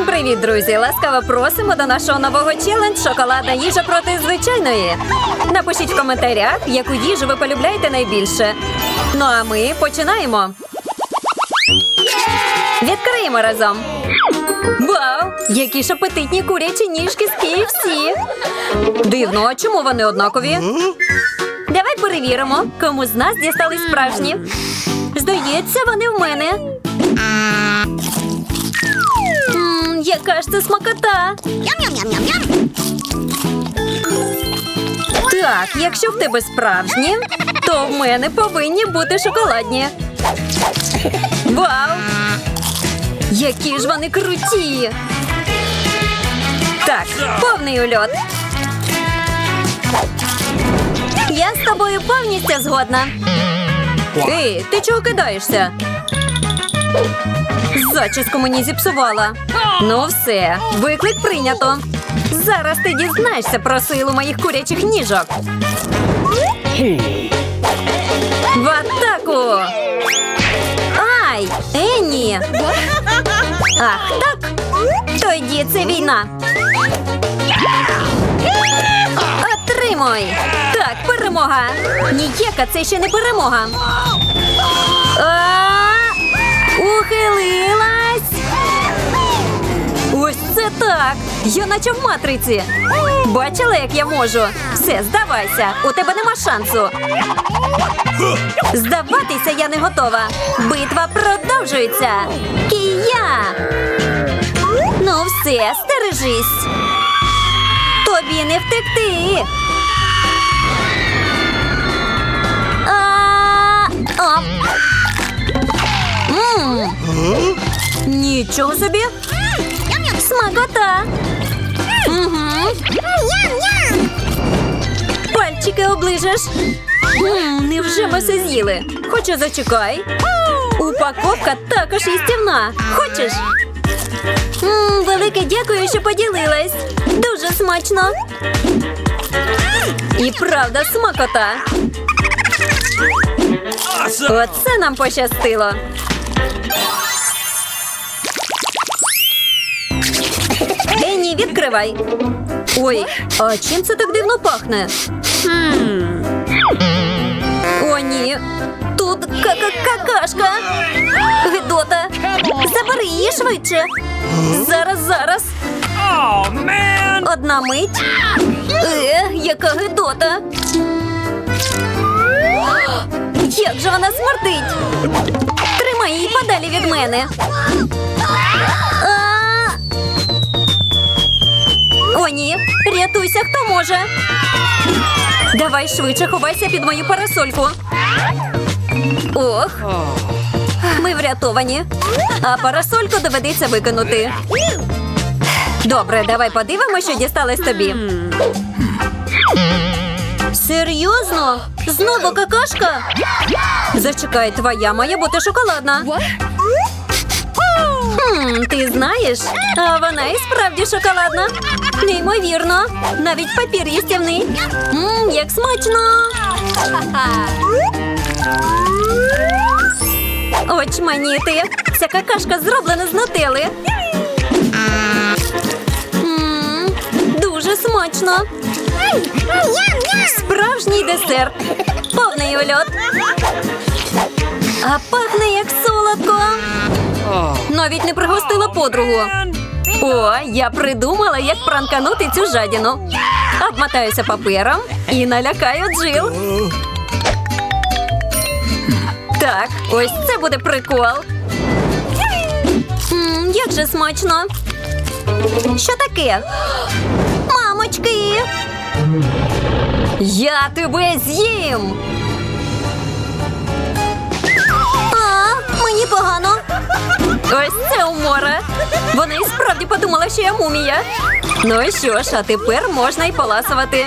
Всім привіт, друзі! Ласкаво просимо до нашого нового челендж Шоколадна їжа проти звичайної. Напишіть в коментарях, яку їжу ви полюбляєте найбільше. Ну а ми починаємо. Відкриємо разом. Вау! Які ж апетитні курячі ніжки з KFC! Дивно, а чому вони однакові? Давай перевіримо, кому з нас дістались справжні. Здається, вони в мене. Яка ж це смакота. Так, якщо в тебе справжні, то в мене повинні бути шоколадні. Вау! Які ж вони круті! Так, повний ульот. Я з тобою повністю згодна. Ей, ти чого кидаєшся? Зачіску мені зіпсувала. Ну все, виклик прийнято. Зараз ти дізнаєшся про силу моїх курячих ніжок. В атаку! Ай! Енні! Ах, так? Тоді це війна. Отримуй! Так, перемога! Ніяка це ще не перемога. А! Ухилилась! Ось це так! Я наче в матриці. Бачила, як я можу? Все, здавайся, у тебе нема шансу. Здаватися я не готова. Битва продовжується. Кія! Ну все, стережись. Тобі не втекти. А. Нічого собі. Смакота. Угу. Пальчики оближеш. М, Невже ми все з'їли? Хоча зачекай. Упаковка також їстівна. Хочеш? М, велике дякую, що поділилась. Дуже смачно. І правда смакота. Оце нам пощастило. Відкривай. Ой, а чим це так дивно пахне? О, ні. Тут какашка. Гидота. Забери її швидше. Зараз, зараз. Одна мить. Е, яка гидота. Як же вона смердить? Тримай її подалі від мене. О, ні, рятуйся, хто може. Давай швидше ховайся під мою парасольку. Ох. Ми врятовані. А парасольку доведеться викинути. Добре, давай подивимося, що дісталось тобі. Серйозно? Знову какашка? Зачекай, твоя має бути шоколадна. Хм, ти знаєш? А вона і справді шоколадна. Неймовірно. Навіть папір їстівний. Мм, як смачно. Очманіти. Ця какашка зроблена з нутели. Мм, дуже смачно. Справжній десерт. Повний ульот. А пахне як солодко. Навіть не пригостила подругу. О, я придумала, як пранканути цю жадіну. Обмотаюся папером і налякаю Джил. Так, ось це буде прикол. М, як же смачно. Що таке? Мамочки. Я тебе з'їм. А, мені погано. Ось це умора. Вона і справді подумала, що я мумія. Ну що ж, а тепер можна й поласувати.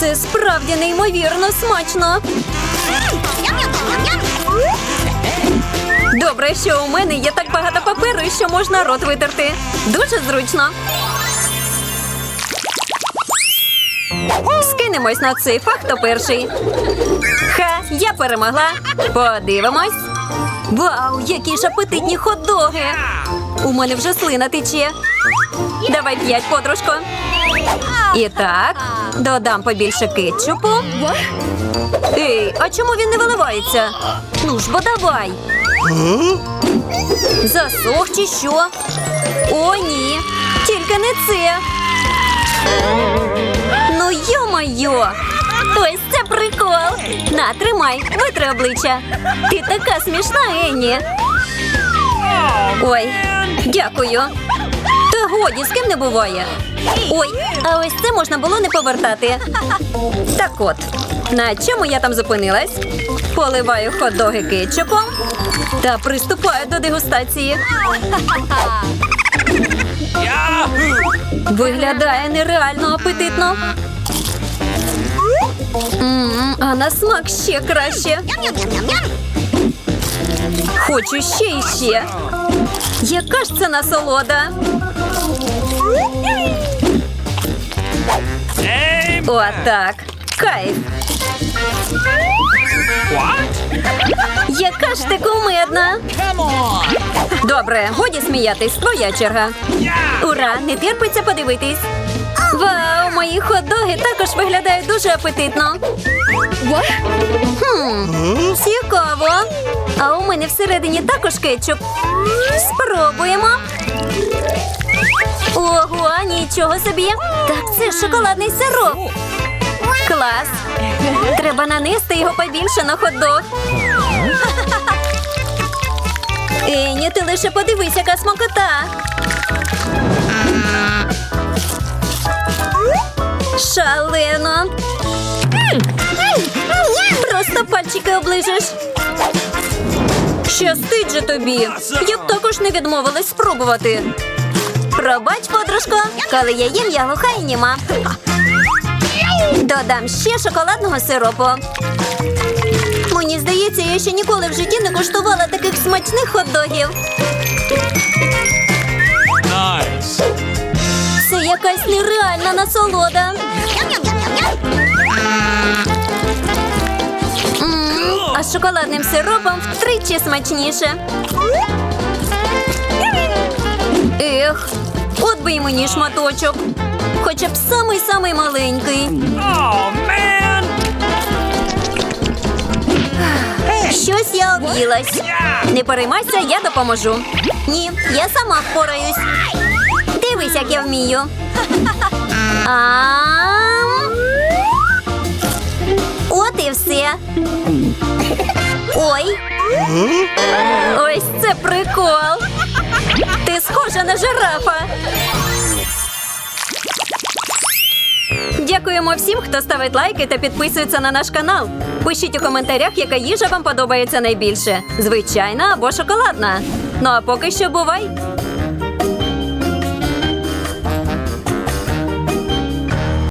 Це справді неймовірно смачно. Добре, що у мене є так багато паперу, що можна рот витерти. Дуже зручно. Скинемось на цифа, хто перший. Ха, я перемогла. Подивимось. Вау, які ж апетитні хот-доги! У мене вже слина тече. Давай п'ять, подружко. І так, додам побільше кетчупу. Ей, а чому він не виливається? Ну ж, бо давай. Засох чи що? О, ні, тільки не це. Ну, йо-моє! Ось це прикол! На, тримай, витри обличчя. Ти така смішна, Енні. Ой, дякую. Та годі, з ким не буває. Ой, а ось це можна було не повертати. Так от, на чому я там зупинилась? Поливаю хот-доги кетчупом та приступаю до дегустації. Виглядає нереально апетитно. А на смак ще краще. Хочу ще і ще. Яка ж це насолода? Отак. Кайф. Яка ж ти кумедна? Добре, годі сміятись, твоя черга. Ура! Не терпиться подивитись. Вау, мої хот-доги також виглядають дуже апетитно. Хм, цікаво. А у мене всередині також кетчуп. Спробуємо. Ого, нічого собі. Так це шоколадний сироп. Клас. Треба нанести його побільше на хот-дог. Ені, ти лише подивись, яка смакота. Шалено. Просто пальчики оближеш. Щастить же тобі. Я б також не відмовилась спробувати. Пробач, подружко, коли я їм, я глуха і німа. Додам ще шоколадного сиропу. Мені здається, я ще ніколи в житті не куштувала таких смачних хот-догів. Nice. Якась нереальна насолода. М, А з шоколадним сиропом втричі смачніше. Ех, от би й мені шматочок. Хоча б самий-самий маленький. Oh man. Щось я об'їлась. Не переймайся, я допоможу. Ні, я сама впораюсь. Дивись, як я вмію. Ам. От і все. Ой. Ось це прикол. Ти схожа на жирафа. Дякуємо всім, хто ставить лайки та підписується на наш канал. Пишіть у коментарях, яка їжа вам подобається найбільше: звичайна або шоколадна. Ну а поки що бувай!